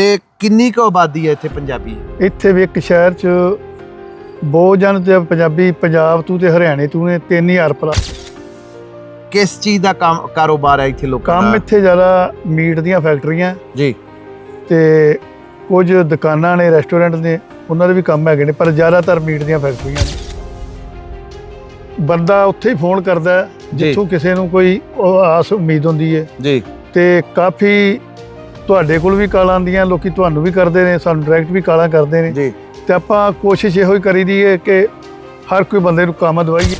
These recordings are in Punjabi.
ਤੇ ਕਿੰਨੀ ਕੁ ਆਬਾਦੀ ਹੈ ਇੱਥੇ ਪੰਜਾਬੀ? ਇੱਥੇ ਵੀ ਇੱਕ ਸ਼ਹਿਰ 'ਚ ਬਹੁਤ ਜਨ ਤੇ ਪੰਜਾਬੀ ਪੰਜਾਬ ਤੋਂ ਤੇ ਹਰਿਆਣੇ ਤੋਂ ਨੇ 3000 ਪਲੱਸ ਕਿਸ ਚੀਜ਼ ਦਾ ਕੰਮ ਕਾਰੋਬਾਰ ਹੈ ਇੱਥੇ ਲੋਕਾਂ ਕੰਮ ਦਾ? ਇੱਥੇ ਜ਼ਿਆਦਾ ਮੀਟ ਦੀਆਂ ਫੈਕਟਰੀਆਂ। ਜੀ। ਤੇ ਕੁਝ ਦੁਕਾਨਾਂ ਨੇ ਰੈਸਟੋਰੈਂਟ ਨੇ ਉਹਨਾਂ ਦੇ ਵੀ ਕੰਮ ਹੈਗੇ ਨੇ ਪਰ ਜ਼ਿਆਦਾਤਰ ਮੀਟ ਦੀਆਂ ਫੈਕਟਰੀਆਂ ਨੇ। ਬੰਦਾ ਉੱਥੇ ਹੀ ਫੋਨ ਕਰਦਾ। ਜਿੱਥੋਂ ਕਿਸੇ ਨੂੰ ਕੋਈ ਆਸ ਉਮੀਦ ਹੁੰਦੀ ਹੈ। ਜੀ। ਤੇ ਕਾਫੀ ਤੁਹਾਡੇ ਕੋਲ ਵੀ ਕਾਲਾਂ ਆਉਂਦੀਆਂ ਲੋਕੀ ਤੁਹਾਨੂੰ ਵੀ ਕਰਦੇ ਨੇ ਸਾਨੂੰ ਡਾਇਰੈਕਟ ਵੀ ਕਾਲਾਂ ਕਰਦੇ ਨੇ। ਜੀ। ਤੇ ਆਪਾਂ ਕੋਸ਼ਿਸ਼ ਇਹੋ ਹੀ ਕਰੀਦੀ ਹੈ ਕਿ ਹਰ ਕੋਈ ਬੰਦੇ ਨੂੰ ਕੰਮ ਦਵਾਈਏ।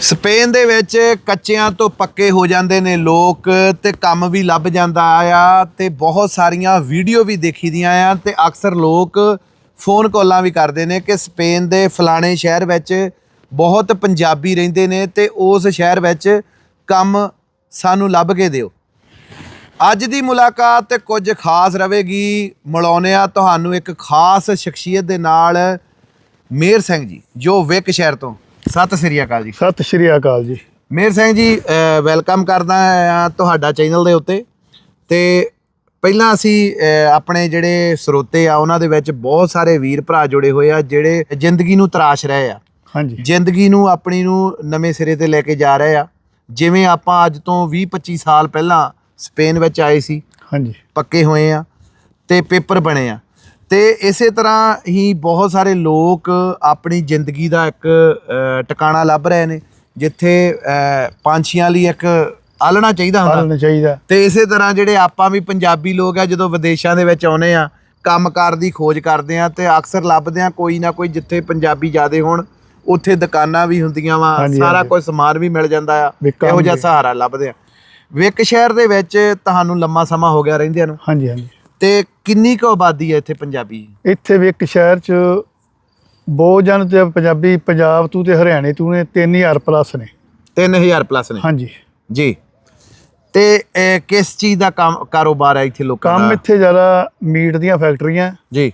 ਸਪੇਨ ਦੇ ਵਿੱਚ ਕੱਚਿਆਂ ਤੋਂ ਪੱਕੇ ਹੋ ਜਾਂਦੇ ਨੇ ਲੋਕ ਤੇ ਕੰਮ ਵੀ ਲੱਭ ਜਾਂਦਾ ਆ ਤੇ ਬਹੁਤ ਸਾਰੀਆਂ ਵੀਡੀਓ ਵੀ ਦੇਖੀਦੀਆਂ ਆ ਤੇ ਅਕਸਰ ਲੋਕ ਫੋਨ ਕਾਲਾਂ ਵੀ ਕਰਦੇ ਨੇ ਕਿ ਸਪੇਨ ਦੇ ਫਲਾਣੇ ਸ਼ਹਿਰ ਵਿੱਚ ਬਹੁਤ ਪੰਜਾਬੀ ਰਹਿੰਦੇ ਨੇ ਤੇ ਉਸ ਸ਼ਹਿਰ ਵਿੱਚ ਕੰਮ ਸਾਨੂੰ ਲੱਭ ਕੇ ਦਿਓ। ਅੱਜ ਦੀ ਮੁਲਾਕਾਤ ਤੇ ਕੁਝ ਖਾਸ ਰਵੇਗੀ। ਮਿਲਾਉਂਦੇ ਆ ਤੁਹਾਨੂੰ ਇੱਕ ਖਾਸ ਸ਼ਖਸੀਅਤ ਦੇ ਨਾਲ ਮੇਰ ਸਿੰਘ ਜੀ ਜੋ ਵਿਕ ਸ਼ਹਿਰ ਤੋਂ। ਸਤਿ ਸ੍ਰੀ ਅਕਾਲ ਜੀ। ਸਤਿ ਸ਼੍ਰੀ ਅਕਾਲ ਜੀ। ਮੇਰ ਸਿੰਘ ਜੀ ਵੈਲਕਮ ਕਰਦਾ ਹਾਂ ਤੁਹਾਡਾ ਚੈਨਲ ਦੇ ਉੱਤੇ। ਤੇ ਪਹਿਲਾਂ ਅਸੀਂ ਆਪਣੇ ਜਿਹੜੇ ਸਰੋਤੇ ਆ ਉਹਨਾਂ ਦੇ ਵਿੱਚ ਬਹੁਤ ਸਾਰੇ ਵੀਰ ਭਰਾ ਜੁੜੇ ਹੋਏ ਆ ਜਿਹੜੇ ਜ਼ਿੰਦਗੀ ਨੂੰ ਤਰਾਸ਼ ਰਹੇ ਆ। ਹਾਂਜੀ। ਜ਼ਿੰਦਗੀ ਨੂੰ ਆਪਣੀ ਨੂੰ ਨਵੇਂ ਸਿਰੇ ਤੇ ਲੈ ਕੇ ਜਾ ਰਹੇ ਆ। ਜਿਵੇਂ ਆਪਾਂ ਅੱਜ ਤੋਂ 20 25 ਸਾਲ ਪਹਿਲਾਂ ਸਪੇਨ ਵਿੱਚ ਆਏ ਸੀ। ਹਾਂਜੀ। ਪੱਕੇ ਹੋਏ ਆ ਤੇ ਪੇਪਰ ਬਣੇ ਆ। ਤੇ ਇਸੇ ਤਰ੍ਹਾਂ ਹੀ ਬਹੁਤ ਸਾਰੇ ਲੋਕ ਆਪਣੀ ਜ਼ਿੰਦਗੀ ਦਾ ਇੱਕ ਟਿਕਾਣਾ ਲੱਭ ਰਹੇ ਨੇ। ਜਿੱਥੇ ਪੰਛੀਆਂ ਲਈ ਇੱਕ ਆਲਣਾ ਚਾਹੀਦਾ ਹੁੰਦਾ। ਪਾਲਣਾ ਚਾਹੀਦਾ। ਤੇ ਇਸੇ ਤਰ੍ਹਾਂ ਜਿਹੜੇ ਆਪਾਂ ਵੀ ਪੰਜਾਬੀ ਲੋਕ ਆ ਜਦੋਂ ਵਿਦੇਸ਼ਾਂ ਦੇ ਵਿੱਚ ਆਉਨੇ ਆ ਕੰਮਕਾਰ ਦੀ ਖੋਜ ਕਰਦੇ ਆ ਤੇ ਅਕਸਰ ਲੱਭਦੇ ਆ ਕੋਈ ਨਾ ਕੋਈ ਜਿੱਥੇ ਪੰਜਾਬੀ ਜ਼ਿਆਦੇ ਹੋਣ। ਉੱਥੇ ਦੁਕਾਨਾਂ ਵੀ ਹੁੰਦੀਆਂ ਵਾ ਸਾਰਾ। ਕੁਝ ਸਮਾਨ ਵੀ ਮਿਲ ਜਾਂਦਾ ਆ। ਕੰਮ ਇਹੋ ਜਿਹਾ। ਸਹਾਰਾ ਲੱਭਦੇ ਆ। ਵਿਕ ਸ਼ਹਿਰ ਦੇ ਵਿੱਚ ਤੁਹਾਨੂੰ ਲੰਮਾ ਸਮਾਂ ਹੋ ਗਿਆ ਰਹਿੰਦਿਆਂ ਨੂੰ। ਹਾਂਜੀ ਹਾਂਜੀ। ਤੇ ਕਿੰਨੀ ਕੁ ਆਬਾਦੀ ਹੈ ਇੱਥੇ ਪੰਜਾਬੀ? ਇੱਥੇ ਵੀ ਇੱਕ ਸ਼ਹਿਰ 'ਚ ਬਹੁਤ ਜਨ ਤੇ ਪੰਜਾਬੀ ਪੰਜਾਬ ਤੋਂ ਤੇ ਹਰਿਆਣੇ ਤੋਂ ਨੇ 3000 ਪਲੱਸ ਨੇ। 3000 ਪਲੱਸ ਨੇ? ਹਾਂਜੀ। ਜੀ। ਤੇ ਕਿਸ ਚੀਜ਼ ਦਾ ਕੰਮ ਕਾਰੋਬਾਰ ਹੈ ਇੱਥੇ ਲੋਕਾਂ ਕੰਮ ਦਾ? ਇੱਥੇ ਜ਼ਿਆਦਾ ਮੀਟ ਦੀਆਂ ਫੈਕਟਰੀਆਂ। ਜੀ।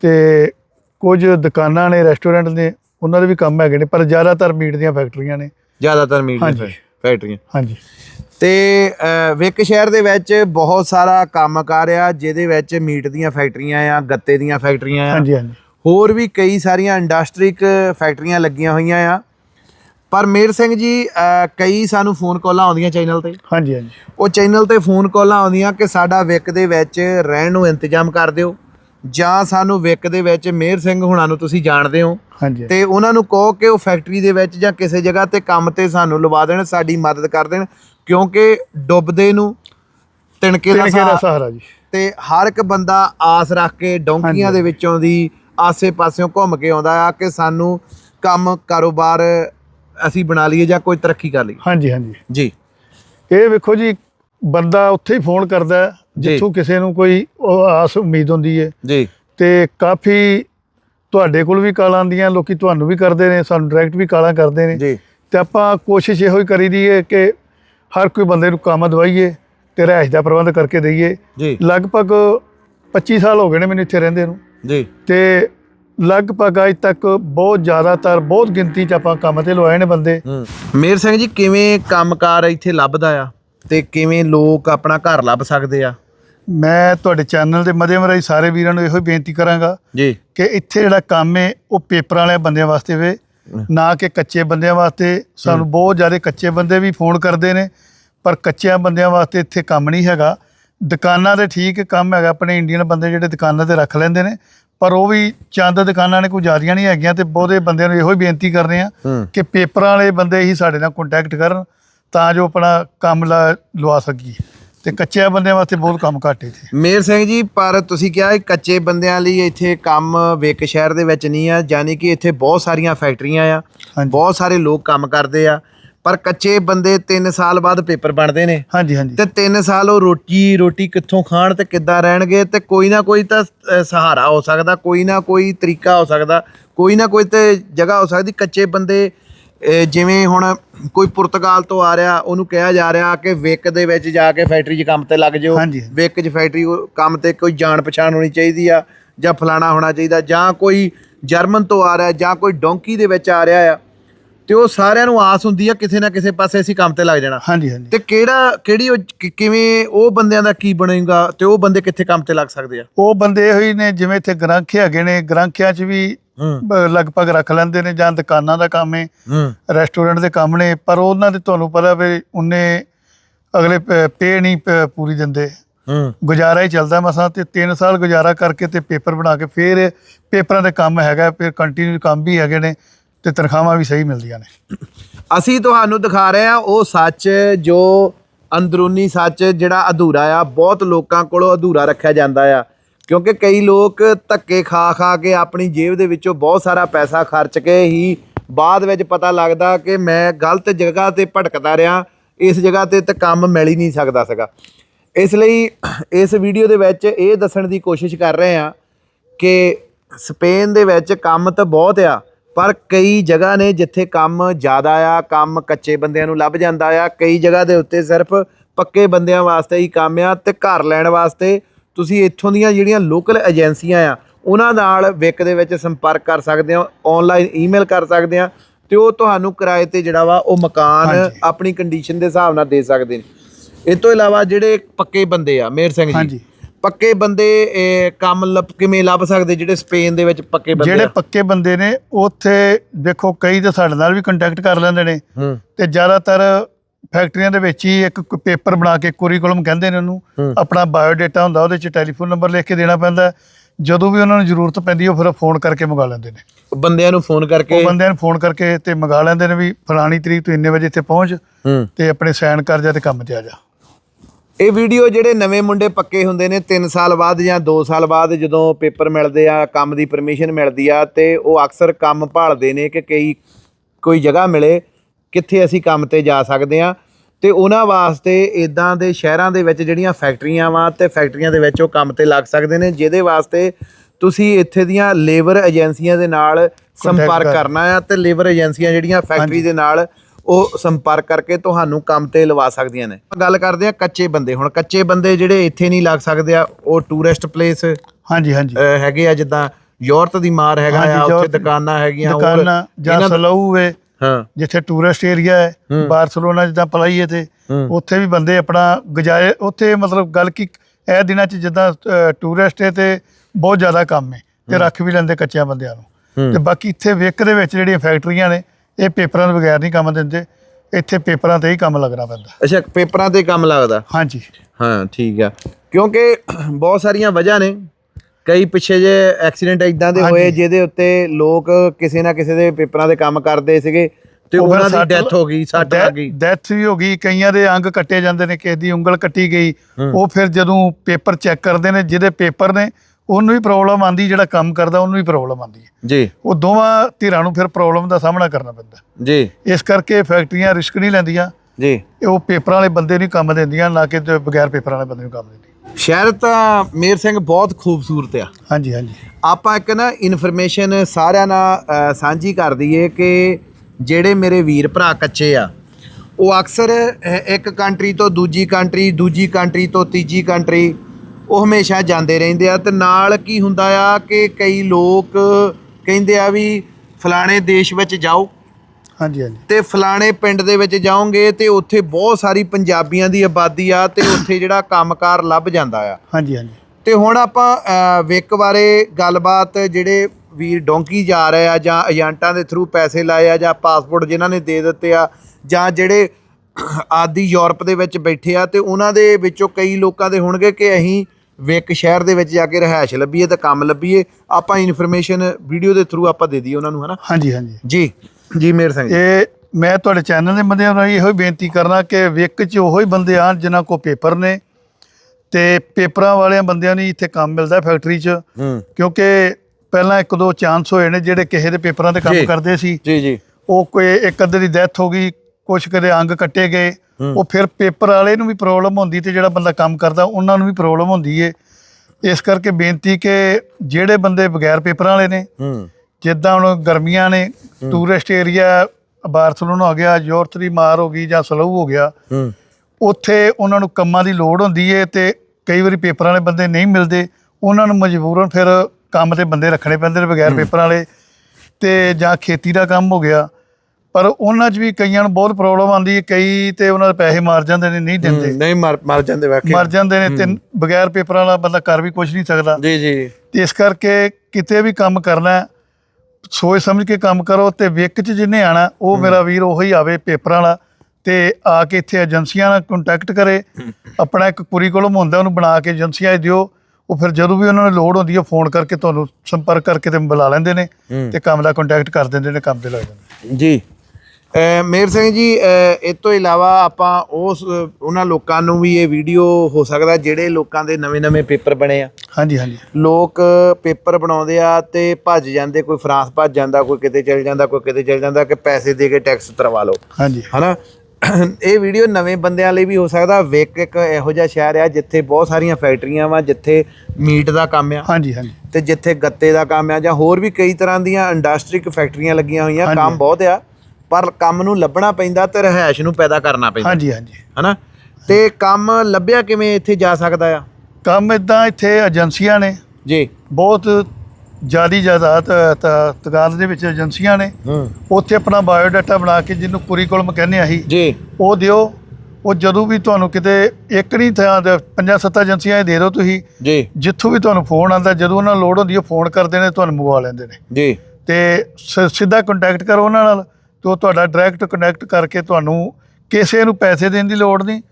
ਤੇ ਕੁਝ ਦੁਕਾਨਾਂ ਨੇ ਰੈਸਟੋਰੈਂਟ ਨੇ ਉਹਨਾਂ ਦੇ ਵੀ ਕੰਮ ਹੈਗੇ ਨੇ ਪਰ ਜ਼ਿਆਦਾਤਰ ਮੀਟ ਦੀਆਂ ਫੈਕਟਰੀਆਂ ਨੇ। ਜ਼ਿਆਦਾਤਰ ਮੀਟ ਦੀਆਂ। ਫੈਕਟਰੀਆਂ। ਹਾਂਜੀ। ਤੇ ਵਿਕ ਸ਼ਹਿਰ ਦੇ ਵਿੱਚ ਬਹੁਤ ਸਾਰਾ ਕੰਮਕਾਰ ਆ ਜਿਹਦੇ ਵਿੱਚ ਮੀਟ ਦੀਆਂ ਫੈਕਟਰੀਆਂ ਆ ਗੱਤੇ ਦੀਆਂ ਫੈਕਟਰੀਆਂ ਆ। ਹਾਂਜੀ ਹਾਂਜੀ। ਹੋਰ ਵੀ ਕਈ ਸਾਰੀਆਂ ਇੰਡਸਟਰੀਕ ਫੈਕਟਰੀਆਂ ਲੱਗੀਆਂ ਹੋਈਆਂ ਆ। ਪਰ ਮੇਰ ਸਿੰਘ ਜੀ ਕਈ ਸਾਨੂੰ ਫੋਨ ਕਾਲਾਂ ਆਉਂਦੀਆਂ ਚੈਨਲ ਤੇ। ਹਾਂਜੀ ਹਾਂਜੀ। ਉਹ ਚੈਨਲ ਤੇ ਫੋਨ ਕਾਲਾਂ ਆਉਂਦੀਆਂ ਕਿ ਸਾਡਾ ਵਿਕ ਦੇ ਵਿੱਚ ਰਹਿਣ ਨੂੰ ਇੰਤਜ਼ਾਮ ਕਰ ਦਿਓ। ਜਾਂ ਸਾਨੂੰ ਵਿਕ ਦੇ ਵਿੱਚ ਮੇਰ ਸਿੰਘ ਹੁਣਾਂ ਨੂੰ ਤੁਸੀਂ ਜਾਣਦੇ ਹੋ। ਹਾਂਜੀ। ਤੇ ਉਹਨਾਂ ਨੂੰ ਕਹੋ ਕਿ ਉਹ ਫੈਕਟਰੀ ਦੇ ਵਿੱਚ ਜਾਂ ਕਿਸੇ ਜਗ੍ਹਾ ਤੇ ਕੰਮ ਤੇ ਸਾਨੂੰ ਲਵਾ ਦੇਣ ਸਾਡੀ ਮਦਦ ਕਰ ਦੇਣ ਕਿਉਂਕਿ ਡੁੱਬਦੇ ਨੂੰ ਤਿਣਕੇ ਦਾ ਸਹਾਰਾ ਜੀ। ਤੇ ਹਰ ਇੱਕ ਬੰਦਾ ਆਸ ਰੱਖ ਕੇ ਡੌਂਕੀਆਂ। ਦੇ ਵਿੱਚੋਂ ਦੀ ਆਸੇ-ਪਾਸਿਓਂ ਘੁੰਮ ਕੇ ਆਉਂਦਾ ਆ ਕਿ ਸਾਨੂੰ ਕੰਮ ਕਾਰੋਬਾਰ ਅਸੀਂ ਬਣਾ ਲਈਏ ਜਾਂ ਕੋਈ ਤਰੱਕੀ ਕਰ ਲਈਏ। ਹਾਂਜੀ ਹਾਂਜੀ। ਜੀ। ਇਹ ਵੇਖੋ ਜੀ ਬੰਦਾ ਉੱਥੇ ਹੀ ਫੋਨ ਕਰਦਾ ਜਿੱਥੋਂ ਕਿਸੇ ਨੂੰ ਕੋਈ ਉਹ ਆਸ ਉਮੀਦ ਹੁੰਦੀ ਹੈ। ਜੀ। ਤੇ ਕਾਫੀ ਤੁਹਾਡੇ ਕੋਲ ਵੀ ਕਾਲਾਂ ਆਉਂਦੀਆਂ ਲੋਕੀ ਤੁਹਾਨੂੰ ਵੀ ਕਰਦੇ ਨੇ ਸਾਨੂੰ ਡਾਇਰੈਕਟ ਵੀ ਕਾਲਾਂ ਕਰਦੇ ਨੇ। ਜੀ। ਤੇ ਆਪਾਂ ਕੋਸ਼ਿਸ਼ ਇਹੋ ਹੀ ਕਰੀ ਦੀ ਹੈ ਕਿ ਹਰ ਕੋਈ ਬੰਦੇ ਨੂੰ ਕੰਮ ਦਵਾਈਏ ਤੇ ਰਿਹਾਇਸ਼ ਦਾ ਪ੍ਰਬੰਧ ਕਰਕੇ ਦਈਏ। ਜੀ। ਲਗਭਗ 25 ਸਾਲ ਹੋ ਗਏ ਨੇ ਮੈਨੂੰ ਇੱਥੇ ਰਹਿੰਦੇ ਨੂੰ। ਜੀ। ਤੇ ਲਗਭਗ ਅੱਜ ਤੱਕ ਬਹੁਤ ਜ਼ਿਆਦਾਤਰ ਬਹੁਤ ਗਿਣਤੀ 'ਚ ਆਪਾਂ ਕੰਮ ਤੇ ਲਵਾਏ ਨੇ ਬੰਦੇ। ਮੇਰ ਸਿੰਘ ਜੀ ਕਿਵੇਂ ਕੰਮਕਾਰ ਇੱਥੇ ਲੱਭਦਾ ਆ? ਤੇ ਕਿਵੇਂ ਲੋਕ ਆਪਣਾ ਘਰ ਲੱਭ ਸਕਦੇ ਆ? ਮੈਂ ਤੁਹਾਡੇ ਚੈਨਲ ਦੇ ਮਾਧਿਅਮ ਰਾਹੀਂ ਸਾਰੇ ਵੀਰਾਂ ਨੂੰ ਇਹੋ ਹੀ ਬੇਨਤੀ ਕਰਾਂਗਾ ਜੀ। ਕਿ ਇੱਥੇ ਜਿਹੜਾ ਕੰਮ ਹੈ ਉਹ ਪੇਪਰਾਂ ਵਾਲੇ ਬੰਦਿਆਂ ਵਾਸਤੇ ਵੇ ਨਾ ਕਿ ਕੱਚੇ ਬੰਦਿਆਂ ਵਾਸਤੇ। ਸਾਨੂੰ ਬਹੁਤ ਜ਼ਿਆਦਾ ਕੱਚੇ ਬੰਦੇ ਵੀ ਫੋਨ ਕਰਦੇ ਨੇ ਪਰ ਕੱਚਿਆਂ ਬੰਦਿਆਂ ਵਾਸਤੇ ਇੱਥੇ ਕੰਮ ਨਹੀਂ ਹੈਗਾ। ਦੁਕਾਨਾਂ ਤੇ ਠੀਕ ਕੰਮ ਹੈਗਾ ਆਪਣੇ ਇੰਡੀਅਨ ਬੰਦੇ ਜਿਹੜੇ ਦੁਕਾਨਾਂ ਤੇ ਰੱਖ ਲੈਂਦੇ ਨੇ ਪਰ ਉਹ ਵੀ ਚੰਦ ਦੁਕਾਨਾਂ ਨੇ ਕੋਈ ਜ਼ਿਆਦੀਆਂ ਨਹੀਂ ਹੈਗੀਆਂ ਤੇ ਬਹੁਤੇ ਬੰਦਿਆਂ ਨੂੰ ਇਹੋ ਹੀ ਬੇਨਤੀ ਕਰ ਰਹੇ ਆ ਕਿ ਪੇਪਰਾਂ ਵਾਲੇ ਬੰਦੇ ਹੀ ਸਾਡੇ ਨਾਲ ਕੰਟੈਕਟ ਕਰਨ ਤਾਂ ਜੋ ਆਪਣਾ ਕੰਮ ਲਾ- ਲਵਾ ਸਕੀਏ। ਤੇ ਕੱਚਿਆਂ ਬੰਦਿਆਂ ਵਾਸਤੇ ਬਹੁਤ ਕੰਮ ਘੱਟ ਇੱਥੇ। ਮੇਰ ਸਿੰਘ ਜੀ ਪਰ ਤੁਸੀਂ ਕਿਹਾ ਇਹ ਕੱਚੇ ਬੰਦਿਆਂ ਲਈ ਇੱਥੇ ਕੰਮ ਵਿਕ ਸ਼ਹਿਰ ਦੇ ਵਿੱਚ ਨਹੀਂ ਆ ਯਾਨੀ ਕਿ ਇੱਥੇ ਬਹੁਤ ਸਾਰੀਆਂ ਫੈਕਟਰੀਆਂ ਆ ਹਾਂਜੀ। ਬਹੁਤ ਸਾਰੇ ਲੋਕ ਕੰਮ ਕਰਦੇ ਆ ਪਰ ਕੱਚੇ ਬੰਦੇ 3 ਸਾਲ ਬਾਅਦ ਪੇਪਰ ਬਣਦੇ ਨੇ। ਹਾਂਜੀ ਹਾਂਜੀ। ਤੇ 3 ਸਾਲ ਉਹ ਰੋਟੀ ਰੋਟੀ ਕਿੱਥੋਂ ਖਾਣ ਤੇ ਕਿੱਦਾਂ ਰਹਿਣਗੇ ਤੇ ਕੋਈ ਨਾ ਕੋਈ ਤਾਂ ਅ, ਸਹਾਰਾ ਹੋ ਸਕਦਾ ਕੋਈ ਨਾ ਕੋਈ ਤਰੀਕਾ ਹੋ ਸਕਦਾ ਕੋਈ ਨਾ ਕੋਈ ਤੇ ਜਗ੍ਹਾ ਹੋ ਸਕਦੀ ਕੱਚੇ ਬੰਦੇ ਜਿਵੇਂ ਹੁਣ ਕੋਈ ਪੁਰਤਗਾਲ ਤੋਂ ਆ ਰਿਹਾ ਉਹਨੂੰ ਕਿਹਾ ਜਾ ਰਿਹਾ ਕਿ ਵਿਕ ਦੇ ਵਿੱਚ ਜਾ ਕੇ ਫੈਕਟਰੀ 'ਚ ਕੰਮ ਤੇ ਲੱਗ ਜਾਓ ਹਾਂਜੀ। ਵਿਕ 'ਚ ਫੈਕਟਰੀ ਕੰਮ ਤੇ ਕੋਈ ਜਾਣ ਪਛਾਣ ਹੋਣੀ ਚਾਹੀਦੀ ਆ ਜਾਂ ਫਲਾਣਾ ਹੋਣਾ ਚਾਹੀਦਾ ਜਾਂ ਕੋਈ ਜਰਮਨ ਤੋਂ ਆ ਰਿਹਾ ਜਾਂ ਕੋਈ ਡੋਂਕੀ ਦੇ ਵਿੱਚ ਆ ਰਿਹਾ ਆ ਤੇ ਉਹ ਸਾਰਿਆਂ ਨੂੰ ਆਸ ਹੁੰਦੀ ਆ ਕਿਸੇ ਨਾ ਕਿਸੇ ਪਾਸੇ ਅਸੀਂ ਕੰਮ ਤੇ ਲੱਗ ਜਾਣਾ। ਹਾਂਜੀ ਹਾਂਜੀ। ਤੇ ਕਿਹੜਾ ਕਿਹੜੀ ਉਹ ਕਿ- ਕਿਵੇਂ ਉਹ ਬੰਦਿਆਂ ਦਾ ਕੀ ਬਣੇਗਾ ਤੇ ਉਹ ਬੰਦੇ ਕਿੱਥੇ ਕੰਮ ਤੇ ਲੱਗ ਸਕਦੇ ਆ? ਉਹ ਬੰਦੇ ਇਹੋ ਹੀ ਨੇ ਜਿਵੇਂ ਇੱਥੇ ਗ੍ਰੰਥੀ ਹੈਗੇ ਨੇ ਗ੍ਰੰਥੀਆਂ 'ਚ ਵੀ ਬ- ਲਗਭਗ ਰੱਖ ਲੈਂਦੇ ਨੇ ਜਾਂ ਦੁਕਾਨਾਂ ਦਾ ਕੰਮ ਹੈ ਹੂੰ। ਰੈਸਟੋਰੈਂਟ ਦੇ ਕੰਮ ਨੇ ਪਰ ਉਹਨਾਂ ਦੇ ਤੁਹਾਨੂੰ ਪਤਾ ਵੀ ਉਹਨੇ ਅਗਲੇ ਪੇ ਨਹੀਂ ਪ- ਪੂਰੀ ਦਿੰਦੇ। ਹੂੰ। ਗੁਜ਼ਾਰਾ ਹੀ ਚੱਲਦਾ ਮਸਾਂ ਤੇ 3 ਸਾਲ ਗੁਜ਼ਾਰਾ ਕਰਕੇ ਤੇ ਪੇਪਰ ਬਣਾ ਕੇ ਫਿਰ ਪੇਪਰਾਂ ਦੇ ਕੰਮ ਹੈਗਾ ਫਿਰ ਕੰਟੀਨਿਊ ਕੰਮ ਵੀ ਹੈਗੇ ਨੇ ਤੇ ਤਨਖਾਹਾਂ ਵੀ ਸਹੀ ਮਿਲਦੀਆਂ ਨੇ। ਅਸੀਂ ਤੁਹਾਨੂੰ ਦਿਖਾ ਰਹੇ ਹਾਂ ਉਹ ਸੱਚ ਜੋ ਅੰਦਰੂਨੀ ਸੱਚ ਜਿਹੜਾ ਅਧੂਰਾ ਆ ਬਹੁਤ ਲੋਕਾਂ ਕੋਲੋਂ ਅਧੂਰਾ ਰੱਖਿਆ ਜਾਂਦਾ ਆ। ਕਿਉਂਕਿ ਕਈ ਲੋਕ ਧੱਕੇ ਖਾ ਖਾ ਕੇ ਆਪਣੀ ਜੇਬ ਦੇ ਵਿੱਚੋਂ ਬਹੁਤ ਸਾਰਾ ਪੈਸਾ ਖਰਚ ਕੇ ਹੀ ਬਾਅਦ ਵਿੱਚ ਪਤਾ ਲੱਗਦਾ ਕਿ ਮੈਂ ਗਲਤ ਜਗ੍ਹਾ ਤੇ ਭਟਕਦਾ ਰਿਹਾ, ਇਸ ਜਗ੍ਹਾ ਤੇ ਤਾਂ ਕੰਮ ਮਿਲ ਹੀ ਨਹੀਂ ਸਕਦਾ ਸੀਗਾ। ਇਸ ਲਈ ਇਸ ਵੀਡੀਓ ਦੇ ਵਿੱਚ ਇਹ ਦੱਸਣ ਦੀ ਕੋਸ਼ਿਸ਼ ਕਰ ਰਹੇ ਹਾਂ ਕਿ ਸਪੇਨ ਦੇ ਵਿੱਚ ਕੰਮ ਤਾਂ ਬਹੁਤ ਆ, ਪਰ ਕਈ ਜਗ੍ਹਾ ਨੇ ਜਿੱਥੇ ਕੰਮ ਜ਼ਿਆਦਾ ਆ, ਕੰਮ ਕੱਚੇ ਬੰਦਿਆਂ ਨੂੰ ਲੱਭ ਜਾਂਦਾ ਆ, ਕਈ ਜਗ੍ਹਾ ਦੇ ਉੱਤੇ ਸਿਰਫ ਪੱਕੇ ਬੰਦਿਆਂ ਵਾਸਤੇ ਹੀ ਕੰਮ ਆ ਤੇ ਘਰ ਲੈਣ ਵਾਸਤੇ ਤੁਸੀਂ ਇੱਥੋਂ ਦੀਆਂ ਜਿਹੜੀਆਂ ਲੋਕਲ ਏਜੰਸੀਆਂ ਆ ਉਹਨਾਂ ਨਾਲ ਵਿਕ ਦੇ ਵਿੱਚ ਸੰਪਰਕ ਕਰ ਸਕਦੇ ਹੋ ਆਨਲਾਈਨ ਈਮੇਲ ਕਰ ਸਕਦੇ ਆ ਤੇ ਉਹ ਤੁਹਾਨੂੰ ਕਿਰਾਏ ਤੇ ਜਿਹੜਾ ਵਾ ਉਹ ਮਕਾਨ। ਆਪਣੀ ਕੰਡੀਸ਼ਨ ਦੇ ਹਿਸਾਬ ਨਾਲ ਦੇ ਸਕਦੇ ਨੇ ਇਹ ਤੋਂ ਇਲਾਵਾ ਜਿਹੜੇ ਪੱਕੇ ਬੰਦੇ ਆ ਮੇਰ ਸਿੰਘ ਜੀ। ਪੱਕੇ ਬੰਦੇ ਇਹ, ਕੰਮ ਲੱਭ ਕਿਵੇਂ ਲੱਭ ਸਕਦੇ ਜਿਹੜੇ ਸਪੇਨ ਦੇ ਵਿੱਚ ਪੱਕੇ ਬੰਦੇ ਜਿਹੜੇ? ਪੱਕੇ ਬੰਦੇ ਨੇ ਉੱਥੇ ਦੇਖੋ ਕਈ ਤਾਂ ਸਾਡੇ ਨਾਲ ਵੀ ਕੰਟੈਕਟ ਕਰ ਲੈਂਦੇ ਨੇ ਤੇ ਜ਼ਿਆਦਾਤਰ ਫੈਕਟਰੀਆਂ ਦੇ ਵਿੱਚ ਹੀ ਇੱਕ ਪੇਪਰ ਬਣਾ ਕੇ ਕੁਰੀਕੁਲਮ ਕਹਿੰਦੇ ਨੇ ਉਹਨੂੰ। ਆਪਣਾ ਬਾਇਓ ਡਾਟਾ ਹੁੰਦਾ ਉਹਦੇ 'ਚ ਟੈਲੀਫੋਨ ਨੰਬਰ ਲਿਖ ਕੇ ਦੇਣਾ ਪੈਂਦਾ। ਜਦੋਂ ਵੀ ਉਹਨਾਂ ਨੂੰ ਜ਼ਰੂਰਤ ਪੈਂਦੀ ਉਹ ਫਿਰ ਫੋਨ ਕਰਕੇ ਮੰਗਾ ਲੈਂਦੇ ਨੇ ਬੰਦਿਆਂ ਨੂੰ ਫੋਨ ਕਰਕੇ ਉਹ ਬੰਦਿਆਂ ਨੂੰ ਫੋਨ ਕਰਕੇ ਤੇ ਮੰਗਾ ਲੈਂਦੇ ਨੇ ਵੀ ਫਲਾਣੀ ਤਰੀਕ ਤੋਂ ਇੰਨੇ ਵਜੇ ਇੱਥੇ ਪਹੁੰਚ ਤੇ ਆਪਣੇ ਸਾਈਨ ਕਰ ਜਾ ਤੇ ਕੰਮ ਤੇ ਆ ਜਾ ਇਹ ਵੀਡੀਓ ਜਿਹੜੇ ਨਵੇਂ ਮੁੰਡੇ ਪੱਕੇ ਹੁੰਦੇ ਨੇ 3 ਸਾਲ ਬਾਅਦ ਜਾਂ 2 ਸਾਲ ਬਾਅਦ ਜਦੋਂ ਪੇਪਰ ਮਿਲਦੇ ਆ ਕੰਮ ਦੀ ਪਰਮਿਸ਼ਨ ਮਿਲਦੀ ਆ ਤੇ ਉਹ ਅਕਸਰ ਕੰਮ ਭਾਲਦੇ ਨੇ ਕਿ ਕਈ ਕੋਈ ਜਗ੍ਹਾ ਮਿਲੇ ਕਿੱਥੇ ਅਸੀਂ ਕੰਮ ਤੇ ਜਾ ਸਕਦੇ ਆ ਤੇ ਉਹਨਾਂ ਵਾਸਤੇ ਇਦਾਂ ਦੇ ਸ਼ਹਿਰਾਂ ਦੇ ਵਿੱਚ ਜਿਹੜੀਆਂ ਫੈਕਟਰੀਆਂ ਵਾ ਤੇ ਫੈਕਟਰੀਆਂ ਦੇ ਵਿੱਚ ਉਹ ਕੰਮ ਤੇ ਲੱਗ ਸਕਦੇ ਨੇ ਜਿਹਦੇ ਵਾਸਤੇ ਤੁਸੀਂ ਇੱਥੇ ਦੀਆਂ ਲੇਬਰ ਏਜੰਸੀਆਂ ਦੇ ਨਾਲ ਸੰਪਰਕ ਕਰ- ਕਰਨਾ ਆ ਤੇ ਲੇਬਰ ਏਜੰਸੀਆਂ ਜਿਹੜੀਆਂ ਫੈਕਟਰੀ ਦੇ ਨਾਲ ਉਹ ਸੰਪਰਕ ਕਰਕੇ ਤੁਹਾਨੂੰ ਕੰਮ ਤੇ ਲਵਾ ਸਕਦੀਆਂ ਨੇ। ਗੱਲ ਕਰਦੇ ਆ ਕੱਚੇ ਬੰਦੇ ਹੁਣ ਕੱਚੇ ਬੰਦੇ ਜਿਹੜੇ ਇੱਥੇ ਨਹੀਂ ਲੱਗ ਸਕਦੇ ਆ ਉਹ ਟੂਰਿਸਟ ਪਲੇਸ ਹਾਂਜੀ ਹਾਂਜੀ। ਹੈਗੇ ਆ ਜਿੱਦਾਂ ਯੂਰਪ ਦੀ ਮਾਰ ਹੈਗਾ ਆ ਉੱਥੇ ਦੁਕਾਨਾਂ ਹੈਗੀਆਂ ਦੁਕਾਨਾਂ ਜਾਂ ਸਲਊ ਹਾਂ। ਜਿੱਥੇ ਟੂਰਿਸਟ ਏਰੀਆ ਹੈ। ਬਾਰਸਲੋਨਾ ਜਿੱਦਾਂ ਪਲਾਈਏ ਤੇ। ਉੱਥੇ ਵੀ ਬੰਦੇ ਆਪਣਾ ਗੁਜਾਰੇ ਉੱਥੇ ਮਤਲਬ ਗੱਲ ਕੀ ਇਹ ਦਿਨਾਂ 'ਚ ਜਿੱਦਾਂ ਟੂਰਿਸਟ ਹੈ ਤੇ ਬਹੁਤ ਜ਼ਿਆਦਾ ਕੰਮ ਹੈ ਤੇ ਰੱਖ ਵੀ ਲੈਂਦੇ ਕੱਚਿਆਂ ਬੰਦਿਆਂ ਨੂੰ। ਤੇ ਬਾਕੀ ਇੱਥੇ ਵਿਕ ਦੇ ਵਿੱਚ ਜਿਹੜੀਆਂ ਫੈਕਟਰੀਆਂ ਨੇ ਇਹ ਪੇਪਰਾਂ ਦੇ ਬਗੈਰ ਨਹੀਂ ਕੰਮ ਦਿੰਦੇ ਇੱਥੇ ਪੇਪਰਾਂ ਤੇ ਹੀ ਕੰਮ ਲੱਗਣਾ ਪੈਂਦਾ। ਅੱਛਾ ਪੇਪਰਾਂ ਤੇ ਕੰਮ ਲੱਗਦਾ? ਹਾਂਜੀ। ਹਾਂ ਠੀਕ ਆ। ਕਿਉਂਕਿ ਬਹੁਤ ਸਾਰੀਆਂ ਵਜ੍ਹਾ ਨੇ ਕਈ ਪਿੱਛੇ ਜੇ ਐਕਸੀਡੈਂਟ ਇਦਾਂ ਦੇ ਹੋਏ। ਜਿਹਦੇ ਉੱਤੇ ਲੋਕ ਕਿਸੇ ਨਾ ਕਿਸੇ ਦੇ ਪੇਪਰਾਂ ਦੇ ਕੰਮ ਕਰਦੇ ਸੀਗੇ ਤੇ ਉਹਨਾਂ ਦੀ ਡੈਥ ਹੋ ਗਈ ਸੱਟ ਲੱਗ ਗਈ। ਡੈਥ ਵੀ ਹੋ ਗਈ ਕਈਆਂ ਦੇ ਅੰਗ ਕੱਟੇ ਜਾਂਦੇ ਨੇ ਕਿਸੇ ਦੀ ਉਂਗਲ ਕੱਟੀ ਗਈ। ਉਹ ਫਿਰ ਜਦੋਂ ਪੇਪਰ ਚੈੱਕ ਕਰਦੇ ਨੇ ਜਿਹਦੇ ਪੇਪਰ ਨੇ ਉਹਨੂੰ ਵੀ ਪ੍ਰੋਬਲਮ ਆਂਦੀ ਜਿਹੜਾ ਕੰਮ ਕਰਦਾ ਉਹਨੂੰ ਵੀ ਪ੍ਰੋਬਲਮ ਆਂਦੀ ਹੈ। ਜੀ। ਉਹ ਦੋਵਾਂ ਧਿਰਾਂ ਨੂੰ ਫਿਰ ਪ੍ਰੋਬਲਮ ਦਾ ਸਾਹਮਣਾ ਕਰਨਾ ਪੈਂਦਾ ਜੀ। ਇਸ ਕਰਕੇ ਫੈਕਟਰੀਆਂ ਰਿਸਕ ਨਹੀਂ ਲੈਂਦੀਆਂ। ਜੀ। ਉਹ ਪੇਪਰਾਂ ਵਾਲੇ ਬੰਦੇ ਨਹੀਂ ਕੰਮ ਦਿੰਦੀਆਂ ਨਾ ਕਿ ਬਗੈਰ ਪੇਪਰਾਂ ਵਾਲੇ ਬੰਦੇ ਨੂੰ ਕੰਮ ਦਿੰਦੀਆਂ। ਸ਼ਹਿਰ ਤਾਂ ਮੇਰ ਸਿੰਘ ਬਹੁਤ ਖੂਬਸੂਰਤ ਆ। ਹਾਂਜੀ ਹਾਂਜੀ। ਆਪਾਂ ਇੱਕ ਨਾ ਇਨਫੋਰਮੇਸ਼ਨ ਸਾਰਿਆਂ ਨਾਲ ਅ, ਸਾਂਝੀ ਕਰ ਦਈਏ ਕਿ ਜਿਹੜੇ ਮੇਰੇ ਵੀਰ ਭਰਾ ਕੱਚੇ ਆ ਉਹ ਅਕਸਰ ਅ, ਇੱਕ ਕੰਟਰੀ ਤੋਂ ਦੂਜੀ ਕੰਟਰੀ ਦੂਜੀ ਕੰਟਰੀ ਤੋਂ ਤੀਜੀ ਕੰਟਰੀ ਉਹ ਹਮੇਸ਼ਾ ਜਾਂਦੇ ਰਹਿੰਦੇ ਆ ਤੇ ਨਾਲ ਕੀ ਹੁੰਦਾ ਆ ਕਿ ਕਈ ਲੋਕ ਕਹਿੰਦੇ ਆ ਵੀ ਫਲਾਣੇ ਦੇਸ਼ ਵਿੱਚ ਜਾਓ ਹਾਂਜੀ ਹਾਂਜੀ। ਤੇ ਫਲਾਣੇ ਪਿੰਡ ਦੇ ਵਿੱਚ ਜਾਓਗੇ ਤੇ ਉੱਥੇ ਬਹੁਤ ਸਾਰੀ ਪੰਜਾਬੀਆਂ ਦੀ ਆਬਾਦੀ ਆ ਤੇ ਉੱਥੇ ਜਿਹੜਾ ਕੰਮਕਾਰ ਲੱਭ ਜਾਂਦਾ ਆ। ਹਾਂਜੀ ਹਾਂਜੀ। ਤੇ ਹੁਣ ਆਪਾਂ ਵਿਕ ਬਾਰੇ ਗੱਲਬਾਤ ਜਿਹੜੇ ਵੀਰ ਡੋਂਕੀ ਜਾ ਰਹੇ ਆ ਜਾਂ ਏਜੰਟਾਂ ਦੇ ਥਰੂ ਪੈਸੇ ਲਾਏ ਆ ਜਾਂ ਪਾਸਪੋਰਟ ਜਿਨ੍ਹਾਂ ਨੇ ਦੇ ਦਿੱਤੇ ਆ ਜਾਂ ਜਿਹੜੇ ਆਦੀ ਯੂਰਪ ਦੇ ਵਿੱਚ ਬੈਠੇ ਆ ਤੇ ਉਹਨਾਂ ਦੇ ਵਿੱਚੋਂ ਕਈ ਲੋਕਾਂ ਦੇ ਹੋਣਗੇ ਕਿ ਅਸੀਂ ਵਿਕ ਸ਼ਹਿਰ ਦੇ ਵਿੱਚ ਜਾ ਕੇ ਰਹਿائش ਲੱਭੀਏ ਤਾਂ ਕੰਮ ਲੱਭੀਏ। ਆਪਾਂ ਇਨਫੋਰਮੇਸ਼ਨ ਵੀਡੀਓ ਦੇ ਥਰੂ ਆਪਾਂ ਦੇ ਦਈਏ ਉਹਨਾਂ ਨੂੰ ਹਨਾ? ਹਾਂਜੀ ਹਾਂਜੀ। ਜੀ। ਜੀ ਮੇਰ ਸਿੰਘ ਇਹ ਮੈਂ ਤੁਹਾਡੇ ਚੈਨਲ ਦੇ ਬੰਦਿਆਂ ਨੂੰ ਇਹੋ ਹੀ ਬੇਨਤੀ ਕਰਨਾ ਕਿ ਵਿਕ 'ਚ ਉਹੋ ਹੀ ਬੰਦੇ ਆਣ ਜਿਨ੍ਹਾਂ ਕੋ ਪੇਪਰ ਨੇ ਤੇ ਪੇਪਰਾਂ ਵਾਲਿਆਂ ਬੰਦਿਆਂ ਨੂੰ ਇੱਥੇ ਕੰਮ ਮਿਲਦਾ ਫੈਕਟਰੀ 'ਚ। ਕਿਉਂਕਿ ਪਹਿਲਾਂ ਇੱਕ ਦੋ ਚਾਂਸ ਹੋਏ ਨੇ ਜਿਹੜੇ ਕਿਸੇ ਦੇ ਪੇਪਰਾਂ ਤੇ। ਕੰਮ ਕਰਦੇ ਸੀ। ਜੀ ਜੀ। ਉਹ ਕੋਈ ਇੱਕ ਅੱਧੇ ਦੀ ਡੈਥ ਹੋ ਗਈ ਕੁਛ ਕਦੇ ਅੰਗ ਕੱਟੇ ਗਏ। ਉਹ ਫਿਰ ਪੇਪਰ ਵਾਲੇ ਨੂੰ ਵੀ ਪ੍ਰੋਬਲਮ ਹੁੰਦੀ ਤੇ ਜਿਹੜਾ ਬੰਦਾ ਕੰਮ ਕਰਦਾ ਉਹਨਾਂ ਨੂੰ ਵੀ ਪ੍ਰੋਬਲਮ ਹੁੰਦੀ ਏ। ਇਸ ਕਰਕੇ ਬੇਨਤੀ ਕਿ ਜਿਹੜੇ ਬੰਦੇ ਬਗੈਰ ਪੇਪਰਾਂ ਵਾਲੇ ਨੇ ਜਿੱਦਾਂ ਹੁਣ ਗਰਮੀਆਂ ਨੇ ਟੂਰਿਸਟ ਏਰੀਆ ਬਾਰਸਲੋਨਾ ਹੋ ਗਿਆ ਯੂਰਪ ਦੀ ਮਾਰ ਹੋ ਗਈ ਜਾਂ ਸਲਊ ਹੋ ਗਿਆ ਉੱਥੇ ਉਹਨਾਂ ਨੂੰ ਕੰਮਾਂ ਦੀ ਲੋੜ ਹੁੰਦੀ ਏ ਤੇ ਕਈ ਵਾਰੀ ਪੇਪਰਾਂ ਵਾਲੇ ਬੰਦੇ ਨਹੀਂ ਮਿਲਦੇ ਉਹਨਾਂ ਨੂੰ ਮਜਬੂਰਨ ਫਿਰ ਕੰਮ ਤੇ ਬੰਦੇ ਰੱਖਣੇ ਪੈਂਦੇ ਨੇ ਬਗੈਰ ਪੇਪਰਾਂ ਵਾਲੇ ਤੇ ਜਾਂ ਖੇਤੀ ਦਾ ਕੰਮ ਹੋ ਗਿਆ ਪਰ ਉਹਨਾਂ 'ਚ ਵੀ ਕਈਆਂ ਨੂੰ ਬਹੁਤ ਪ੍ਰੋਬਲਮ ਆਉਂਦੀ ਹੈ ਕਈ ਤੇ ਉਹਨਾਂ ਦੇ ਪੈਸੇ ਮਾਰ ਜਾਂਦੇ ਨੇ ਨਹੀਂ ਦਿੰਦੇ। ਨਹੀਂ ਮਰ ਮਰ ਜਾਂਦੇ ਵਾਕਈ। ਮਰ ਜਾਂਦੇ ਨੇ ਤੇ ਬਗੈਰ ਪੇਪਰਾਂ ਵਾਲਾ ਬੰਦਾ ਕਰ ਵੀ ਕੁਝ ਨਹੀਂ ਸਕਦਾ। ਜੀ ਜੀ। ਤੇ ਇਸ ਕਰਕੇ ਕਿਤੇ ਵੀ ਕੰਮ ਕਰਨਾ ਸੋਚ ਸਮਝ ਕੇ ਕੰਮ ਕਰੋ ਤੇ ਵਿਕ 'ਚ ਜਿੰਨੇ ਆਣਾ ਉਹ ਮੇਰਾ ਵੀਰ ਉਹੀ ਆਵੇ ਪੇਪਰਾਂ ਵਾਲਾ ਤੇ ਆ ਕੇ ਇੱਥੇ ਏਜੰਸੀਆਂ ਨਾਲ ਕੰਟੈਕਟ ਕਰੇ। ਆਪਣਾ ਇੱਕ ਕੁਰੀਕੁਲਮ ਹੁੰਦਾ ਉਹਨੂੰ ਬਣਾ ਕੇ ਏਜੰਸੀਆਂ 'ਚ ਦਿਓ ਉਹ ਫਿਰ ਜਦੋਂ ਵੀ ਉਹਨਾਂ ਨੂੰ ਲੋੜ ਹੁੰਦੀ ਹੈ ਫੋਨ ਕਰਕੇ ਤੁਹਾਨੂੰ ਸੰਪਰਕ ਕਰਕੇ ਤੇ ਬੁਲਾ ਲੈਂਦੇ ਨੇ। ਤੇ ਕੰਮ ਦਾ ਕੰਟੈਕਟ ਕਰ ਦਿੰਦੇ ਨੇ ਕੰਮ ਤੇ ਲੱਗ ਜਾਂਦੇ ਜੀ। ਮੇਰ ਸਿੰਘ ਜੀ ਇਹ ਤੋਂ ਇਲਾਵਾ ਆਪਾਂ ਉਸ ਉਹਨਾਂ ਲੋਕਾਂ ਨੂੰ ਵੀ ਇਹ ਵੀਡੀਓ ਹੋ ਸਕਦਾ ਜਿਹੜੇ ਲੋਕਾਂ ਦੇ ਨਵੇਂ-ਨਵੇਂ ਪੇਪਰ ਬਣੇ ਆ। ਹਾਂਜੀ ਹਾਂਜੀ। ਲੋਕ ਪੇਪਰ ਬਣਾਉਂਦੇ ਆ ਤੇ ਭੱਜ ਜਾਂਦੇ ਕੋਈ ਫਰਾਂਸ ਭੱਜ ਜਾਂਦਾ ਕੋਈ ਕਿਤੇ ਚਲ ਜਾਂਦਾ ਕੋਈ ਕਿਤੇ ਚਲ ਜਾਂਦਾ ਕਿ ਪੈਸੇ ਦੇ ਕੇ ਟੈਕਸ ਤਰਵਾ ਲਓ। ਹਾਂਜੀ। ਹਨਾ? ਇਹ ਵੀਡੀਓ ਨਵੇਂ ਬੰਦਿਆਂ ਲਈ ਵੀ ਹੋ ਸਕਦਾ ਵਿਕ ਇੱਕ ਇਹੋ ਜਿਹਾ ਸ਼ਹਿਰ ਆ ਜਿੱਥੇ ਬਹੁਤ ਸਾਰੀਆਂ ਫੈਕਟਰੀਆਂ ਵਾ ਜਿੱਥੇ ਮੀਟ ਦਾ ਕੰਮ ਆ। ਹਾਂਜੀ ਹਾਂਜੀ। ਤੇ ਜਿੱਥੇ ਗੱਤੇ ਦਾ ਕੰਮ ਆ ਜਾਂ ਹੋਰ ਵੀ ਕਈ ਤਰ੍ਹਾਂ ਦੀਆਂ ਇੰਡਸਟਰੀਕ ਫੈਕਟਰੀਆਂ ਲੱਗੀਆਂ ਹੋਈਆਂ। ਕੰਮ ਬਹੁਤ ਆ। ਪਰ ਕੰਮ ਨੂੰ ਲੱਭਣਾ ਪੈਂਦਾ ਤੇ ਰਹਿائش ਨੂੰ ਪੈਦਾ ਕਰਨਾ ਪੈਂਦਾ। ਹਾਂਜੀ ਹਾਂਜੀ। ਹਨਾ? ਤੇ ਕੰਮ ਲੱਭਿਆ ਕਿਵੇਂ ਇੱਥੇ ਜਾ ਸਕਦਾ ਆ? ਕੰਮ ਇਦਾਂ ਇੱਥੇ ਏਜੰਸੀਆਂ ਨੇ। ਜੀ। ਬਹੁਤ ਜਿਆਦੀ ਜਾਇਦਾਦ ਤਗਾਰ ਦੇ ਵਿੱਚ ਏਜੰਸੀਆਂ ਨੇ। ਉੱਥੇ ਆਪਣਾ ਬਾਇਓ ਡਾਟਾ ਬਣਾ ਕੇ ਜਿਹਨੂੰ ਕੁਰੀਕੁਲਮ ਕਹਿੰਦੇ ਆਹੀ ਜੀ। ਉਹ ਦਿਓ। ਉਹ ਜਦੋਂ ਵੀ ਤੁਹਾਨੂੰ ਕਿਤੇ ਇੱਕ ਨਹੀਂ ਥਾਂ ਦੇ ਪੰਜਾਂ ਸੱਤ ਏਜੰਸੀਆਂ ਦੇ ਦਿਓ ਤੁਸੀਂ ਜੀ। ਜਿੱਥੋਂ ਵੀ ਤੁਹਾਨੂੰ ਫੋਨ ਆਉਂਦਾ ਜਦੋਂ ਉਹਨਾਂ ਲੋੜ ਹੁੰਦੀ ਹੈ ਫੋਨ ਕਰਦੇ ਨੇ ਤੁਹਾਨੂੰ ਮੰਗਵਾ ਲੈਂਦੇ ਨੇ। ਜੀ। ਤੇ ਸਿੱਧਾ ਕੰਟੈਕਟ ਕਰੋ ਉਹਨਾਂ ਨਾਲ। ਤੇ ਉਹ ਤੁਹਾਡਾ ਡਾਇਰੈਕਟ ਕਨੈਕਟ ਕਰਕੇ ਤੁਹਾਨੂੰ ਕਿਸੇ ਨੂੰ ਪੈਸੇ ਦੇਣ ਦੀ ਲੋੜ ਨਹੀਂ।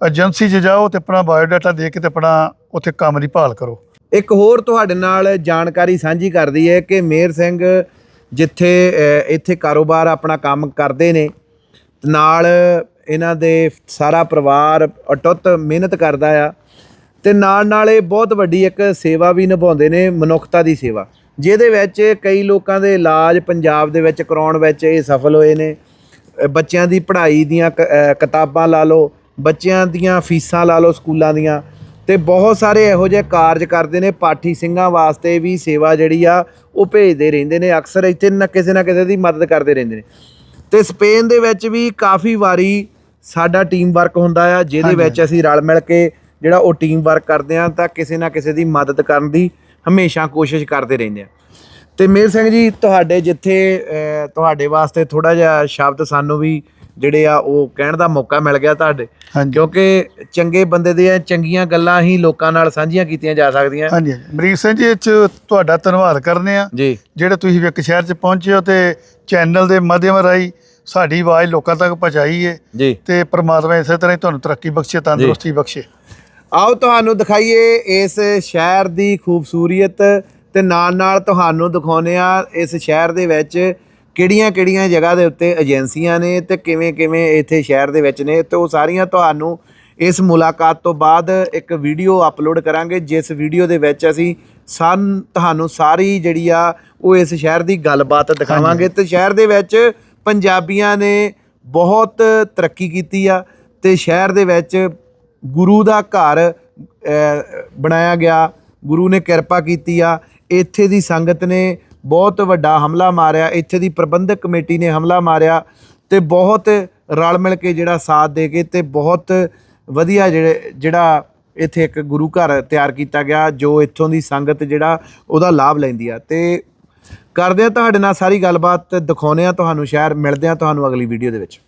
ਏਜੰਸੀ 'ਚ ਜਾਓ ਤੇ ਆਪਣਾ ਬਾਇਓਡਾਟਾ ਦੇ ਕੇ ਤੇ ਆਪਣਾ ਉੱਥੇ ਕੰਮ ਦੀ ਭਾਲ ਕਰੋ। ਇੱਕ ਹੋਰ ਤੁਹਾਡੇ ਨਾਲ ਜਾਣਕਾਰੀ ਸਾਂਝੀ ਕਰਦੀ ਹੈ ਕਿ ਮੇਰ ਸਿੰਘ ਜਿੱਥੇ ਇੱਥੇ ਕਾਰੋਬਾਰ ਆਪਣਾ ਕੰਮ ਕਰਦੇ ਨੇ, ਨਾਲ ਇਹਨਾਂ ਦੇ ਸਾਰਾ ਪਰਿਵਾਰ ਅਟੁੱਟ ਮਿਹਨਤ ਕਰਦਾ ਆ ਤੇ ਨਾਲ ਨਾਲ ਇਹ ਬਹੁਤ ਵੱਡੀ ਇੱਕ ਸੇਵਾ ਵੀ ਨਿਭਾਉਂਦੇ ਨੇ, ਮਨੁੱਖਤਾ ਦੀ ਸੇਵਾ। ਜਿਹਦੇ ਵਿੱਚ ਕਈ ਲੋਕਾਂ ਦੇ ਇਲਾਜ ਪੰਜਾਬ ਦੇ ਵਿੱਚ ਕਰਾਉਣ ਵਿੱਚ ਇਹ ਸਫਲ ਹੋਏ ਨੇ। ਬੱਚਿਆਂ ਦੀ ਪੜ੍ਹਾਈ ਦੀਆਂ ਕਿਤਾਬਾਂ ਲਾ ਲਓ ਬੱਚਿਆਂ ਦੀਆਂ ਫੀਸਾਂ ਲਾ ਲਓ ਸਕੂਲਾਂ ਦੀਆਂ ਤੇ ਬਹੁਤ ਸਾਰੇ ਇਹੋ ਜਿਹੇ ਕਾਰਜ ਕਰਦੇ ਨੇ। ਪਾਠੀ ਸਿੰਘਾਂ ਵਾਸਤੇ ਵੀ ਸੇਵਾ ਜਿਹੜੀ ਆ ਉਹ ਭੇਜਦੇ ਰਹਿੰਦੇ ਨੇ। ਅਕਸਰ ਇੱਥੇ ਨਾ ਕਿਸੇ ਨਾ ਕਿਸੇ ਦੀ ਮਦਦ ਕਰਦੇ ਰਹਿੰਦੇ ਨੇ। ਤੇ ਸਪੇਨ ਦੇ ਵਿੱਚ ਵੀ ਕਾਫੀ ਵਾਰੀ ਸਾਡਾ ਟੀਮ ਵਰਕ ਹੁੰਦਾ ਆ ਜਿਹਦੇ ਵਿੱਚ ਅਸੀਂ ਰਲ ਮਿਲ ਕੇ ਜਿਹੜਾ ਉਹ ਟੀਮ ਵਰਕ ਕਰਦੇ ਆ ਤਾਂ ਕਿਸੇ ਨਾ ਕਿਸੇ ਦੀ ਮਦਦ ਕਰਨ ਦੀ ਹਮੇਸ਼ਾ ਕੋਸ਼ਿਸ਼ ਕਰਦੇ ਰਹਿੰਦੇ ਆ। ਤੇ ਮੇਰ ਸਿੰਘ ਜੀ ਤੁਹਾਡੇ ਜਿੱਥੇ ਤੁਹਾਡੇ ਵਾਸਤੇ ਥੋੜਾ ਜਿਹਾ ਸ਼ਬਦ ਸਾਨੂੰ ਵੀ ਜਿਹੜੇ ਆ ਉਹ ਕਹਿਣ ਦਾ ਮੌਕਾ ਮਿਲ ਗਿਆ ਤੁਹਾਡੇ। ਕਿਉਂਕਿ ਚੰਗੇ ਬੰਦੇ ਦੀਆਂ ਚੰਗੀਆਂ ਗੱਲਾਂ ਹੀ ਲੋਕਾਂ ਨਾਲ ਸਾਂਝੀਆਂ ਕੀਤੀਆਂ ਜਾ ਸਕਦੀਆਂ। ਹਾਂਜੀ। ਅਮਰੀਕ ਸਿੰਘ ਜੀ ਇਹ 'ਚ ਤੁਹਾਡਾ ਧੰਨਵਾਦ ਕਰਨੇ ਆ। ਜੀ। ਜਿਹੜੇ ਤੁਸੀਂ ਵਿਕ ਸ਼ਹਿਰ 'ਚ ਪਹੁੰਚੇ ਹੋ ਤੇ ਚੈਨਲ ਦੇ ਮਾਧਿਅਮ ਰਾਹੀਂ ਸਾਡੀ ਆਵਾਜ਼ ਲੋਕਾਂ ਤੱਕ ਪਹੁੰਚਾਈ ਹੈ ਜੀ। ਤੇ ਪ੍ਰਮਾਤਮਾ ਇਸੇ ਤਰ੍ਹਾਂ ਹੀ ਤੁਹਾਨੂੰ ਤਰੱਕੀ ਬਖਸ਼ੇ ਤੰਦਰੁਸਤੀ ਬਖਸ਼ੇ। ਆਓ ਤੁਹਾਨੂੰ ਦਿਖਾਈਏ ਇਸ ਸ਼ਹਿਰ ਦੀ ਖੂਬਸੂਰੀਅਤ ਤੇ ਨਾਲ ਨਾਲ ਤੁਹਾਨੂੰ ਦਿਖਾਉਂਦੇ ਆ ਇਸ ਸ਼ਹਿਰ ਦੇ ਵਿੱਚ ਕਿਹੜੀਆਂ-ਕਿਹੜੀਆਂ ਜਗ੍ਹਾ ਦੇ ਉੱਤੇ ਏਜੰਸੀਆਂ ਨੇ ਤੇ ਕਿਵੇਂ-ਕਿਵੇਂ ਇੱਥੇ ਸ਼ਹਿਰ ਦੇ ਵਿੱਚ ਨੇ ਤੇ ਉਹ ਸਾਰੀਆਂ ਤੁਹਾਨੂੰ ਇਸ ਮੁਲਾਕਾਤ ਤੋਂ ਬਾਅਦ ਇੱਕ ਵੀਡੀਓ ਅਪਲੋਡ ਕਰਾਂਗੇ ਜਿਸ ਵੀਡੀਓ ਦੇ ਵਿੱਚ ਅਸੀਂ ਸਨ ਤੁਹਾਨੂੰ ਸਾਰੀ ਜਿਹੜੀ ਆ ਉਹ ਇਸ ਸ਼ਹਿਰ ਦੀ ਗੱਲਬਾਤ ਦਿਖਾਵਾਂਗੇ ਤੇ ਸ਼ਹਿਰ ਦੇ ਵਿੱਚ ਪੰਜਾਬੀਆਂ ਨੇ ਬਹੁਤ ਤਰੱਕੀ ਕੀਤੀ ਆ ਤੇ ਸ਼ਹਿਰ ਦੇ ਵਿੱਚ ਗੁਰੂ ਦਾ ਘਰ ਬਣਾਇਆ ਗਿਆ। ਗੁਰੂ ਨੇ ਕਿਰਪਾ ਕੀਤੀ ਆ। ਇੱਥੇ ਦੀ ਸੰਗਤ ਨੇ ਬਹੁਤ ਵੱਡਾ ਹਮਲਾ ਮਾਰਿਆ। ਇੱਥੇ ਦੀ ਪ੍ਰਬੰਧਕ ਕਮੇਟੀ ਨੇ ਹਮਲਾ ਮਾਰਿਆ ਤੇ ਬਹੁਤ ਰਲ ਮਿਲ ਕੇ ਜਿਹੜਾ ਸਾਥ ਦੇ ਕੇ ਤੇ ਬਹੁਤ ਵਧੀਆ ਜਿਹੜੇ, ਜਿਹੜਾ ਇੱਥੇ ਇੱਕ ਗੁਰੂ ਘਰ ਤਿਆਰ ਕੀਤਾ ਗਿਆ, ਜੋ ਇੱਥੋਂ ਦੀ ਸੰਗਤ ਜਿਹੜਾ ਉਹਦਾ ਲਾਭ ਲੈਂਦੀ ਆ। ਤੇ ਕਰਦੇ ਆ ਤੁਹਾਡੇ ਨਾਲ ਸਾਰੀ ਗੱਲਬਾਤ, ਦਿਖਾਉਂਦੇ ਆ ਤੁਹਾਨੂੰ ਸ਼ਹਿਰ, ਮਿਲਦੇ ਆ ਤੁਹਾਨੂੰ ਅਗਲੀ ਵੀਡੀਓ ਦੇ ਵਿੱਚ।